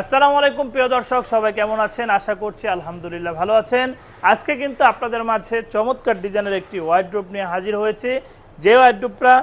আসসালামু আলাইকুম, প্রিয় দর্শক, সবাই কেমন আছেন? আশা করছি আলহামদুলিল্লাহ ভালো আছেন। আজকে কিন্তু আপনাদের মাঝে চমৎকার ডিজাইনের একটি ওয়াইড্রোপ নিয়ে হাজির হয়েছে। যে ওয়াইড্রোপটা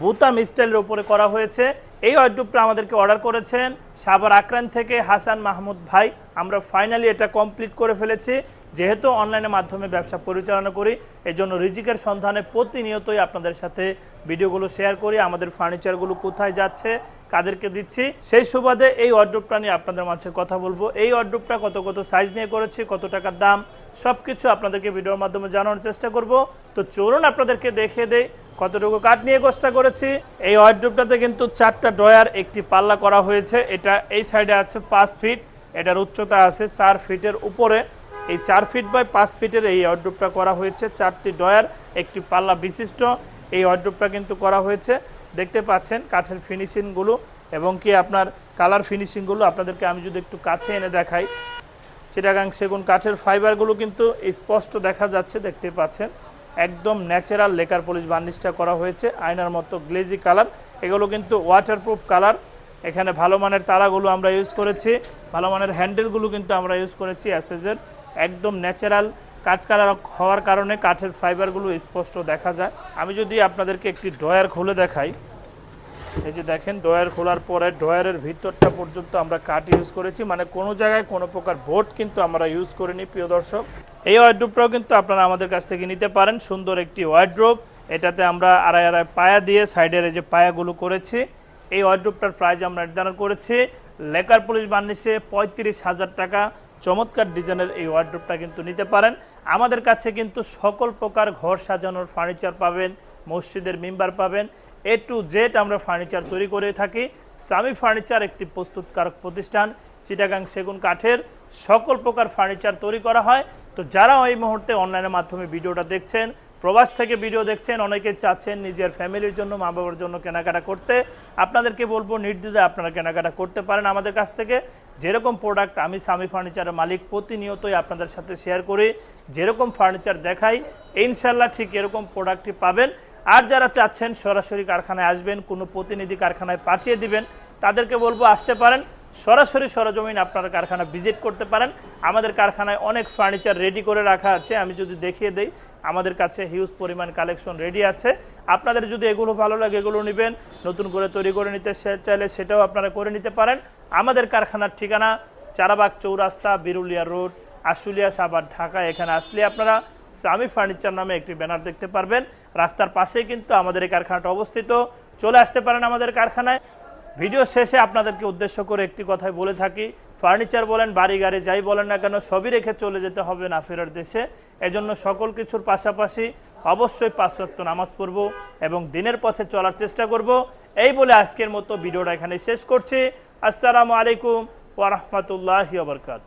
বুতাম স্টাইলের উপরে করা হয়েছে এই ওয়াইড্রোপটা আমাদেরকে অর্ডার করেছেন সাবার আক্রান থেকে হাসান মাহমুদ ভাই। আমরা ফাইনালি এটা কমপ্লিট করে ফেলেছি। যেহেতু অনলাইনের মাধ্যমে ব্যবসা পরিচালনা করি এই জন্য রিজিকের সন্ধানে প্রতিনিয়তই আপনাদের সাথে ভিডিওগুলো শেয়ার করি। আমাদের ফার্নিচারগুলো কোথায় যাচ্ছে, কাদেরকে দিচ্ছি, সেই সুবাদে এই অর্ড্রপটা নিয়ে আপনাদের মাঝে কথা বলব। এই অর্ড্রপটা কত কত সাইজ নিয়ে করেছি, কত টাকার দাম সব কিছু আপনাদেরকে ভিডিওর মাধ্যমে জানানোর চেষ্টা করব। তো চলুন আপনাদেরকে দেখিয়ে দেই কতটুকু কাঠ নিয়ে গোষ্ঠটা করেছি। এই অর্ড্রপটাতে কিন্তু চারটা ড্রয়ার একটি পাল্লা করা হয়েছে। এটা এই সাইডে আছে পাঁচ ফিট, এটার উচ্চতা আছে চার ফিটের উপরে। এই চার ফিট বাই পাঁচ ফিটের এই অর্ড্রপটা করা হয়েছে। চারটি ডয়ার একটি পাল্লা বিশিষ্ট। এই অর্ড্রপটা কিন্তু করা হয়েছে। দেখতে পাচ্ছেন কাঠের ফিনিশিংগুলো এবং কি আপনার কালার ফিনিশিংগুলো আপনাদেরকে আমি যদি একটু কাছে এনে দেখাই। চিটাগাং সেগুন কাঠের ফাইবারগুলো কিন্তু স্পষ্ট দেখা যাচ্ছে, দেখতে পাচ্ছেন। একদম ন্যাচারাল লেকার পলিশ বার্নিশটা করা হয়েছে। আয়নার মতো গ্লেজি কালার এগুলো কিন্তু ওয়াটারপ্রুফ কালার এখানে ভালো মানের তারাগুলো আমরা ইউজ করেছি। ভালো মানের হ্যান্ডেলগুলো কিন্তু আমরা ইউজ করেছি অ্যাসেজের একদম ন্যাচারাল কাজ কালার হওয়ার কারণে কাঠের ফাইবারগুলো স্পষ্ট দেখা যায়। আমি যদি আপনাদেরকে একটি ড্রয়ার খুলে দেখাই, এই যে দেখেন, ড্রয়ার খোলার পরে ড্রয়ারের ভিতরটা পর্যন্ত আমরা কাঠ ইউজ করেছি। মানে কোনো জায়গায় কোনো প্রকার বোর্ড কিন্তু আমরা ইউজ করিনি, প্রিয় দর্শক। এই ওয়ার্ড্রোপটাও কিন্তু আপনারা আমাদের কাছ থেকে নিতে পারেন। সুন্দর একটি ওয়ার্ড্রোপ এটাতে আমরা আড়াই আড়াই পায়া দিয়ে সাইডের যে পায়াগুলো করেছি, এই ওয়ার্ড্রোপটার প্রাইস আমরা নির্ধারণ করেছি। লেকার পুলিশ বার্নিশে পঁয়ত্রিশ হাজার টাকা। চমৎকার ডিজাইনের এই ওয়ার্ড্রোপটা কিন্তু নিতে পারেন। আমাদের কাছে কিন্তু সকল প্রকার ঘর সাজানোর ফার্নিচার পাবেন, মসজিদের মেম্বার পাবেন এ টু জেড আমরা ফার্নিচার তৈরি করে থাকি। সামি ফার্নিচার একটি প্রস্তুতকারক প্রতিষ্ঠান, চিটাগাং সেগুন কাঠের। সকল প্রকার ফার্নিচার তৈরি করা হয়। তো যারা এই মুহূর্তে অনলাইনের মাধ্যমে ভিডিওটা দেখছেন প্রবাস থেকে ভিডিও দেখছেন, অনেকে চাচ্ছেন নিজের ফ্যামিলির জন্য মা বাবার জন্য কেনাকাটা করতে। আপনাদেরকে বলব, নির্দ্বিধায় আপনারা কেনাকাটা করতে পারেন আমাদের কাছ থেকে। যেরকম প্রোডাক্ট আমি সামি ফার্নিচারের মালিক প্রতিনিয়তই আপনাদের সাথে শেয়ার করি, যেরকম ফার্নিচার দেখাই ইনশাল্লাহ ঠিক এরকম প্রোডাক্টটি পাবেন। আর যারা চাচ্ছেন সরাসরি কারখানায় আসবেন, কোনো প্রতিনিধি কারখানায় পাঠিয়ে দিবেন, তাদেরকে বলব, আসতে পারেন। সরাসরি সরজমিন আপনারা কারখানা ভিজিট করতে পারেন। আমাদের কারখানায় অনেক ফার্নিচার রেডি করে রাখা আছে। আমি যদি দেখিয়ে দেই, আমাদের কাছে হিউজ পরিমাণ কালেকশন রেডি আছে। আপনাদের যদি এগুলো ভালো লাগে, এগুলো নেবেন। নতুন করে তৈরি করে নিতে চাইলে সেটাও আপনারা করে নিতে পারেন। আমাদের কারখানার ঠিকানা চারাবাগ চৌরাস্তা, বিরুলিয়া রোড, আশুলিয়া সাবার ঢাকা। এখানে আসলে আপনারা সামি ফার্নিচার নামে একটি ব্যানার দেখতে পারবেন। রাস্তার পাশেই কিন্তু আমাদের এই কারখানাটা অবস্থিত। চলে আসতে পারেন আমাদের কারখানায়। ভিডিও শেষে আপনাদেরকে উদ্দেশ্য করে একটি কথাই বলে থাকি, ফার্নিচার বলেন, বাড়ি গাড়ি যাই বলেন না কেন, সবই রেখে চলে যেতে হবে না ফেরার দেশে। এজন্য সকল কিছুর পাশাপাশি অবশ্যই পাশ্চাত্য নামাজ পড়ব এবং দিনের পথে চলার চেষ্টা করব। এই বলে আজকের মতো ভিডিওটা এখানে শেষ করছি। আসসালামু আলাইকুম ওরহমতুল্লাহ বরকাত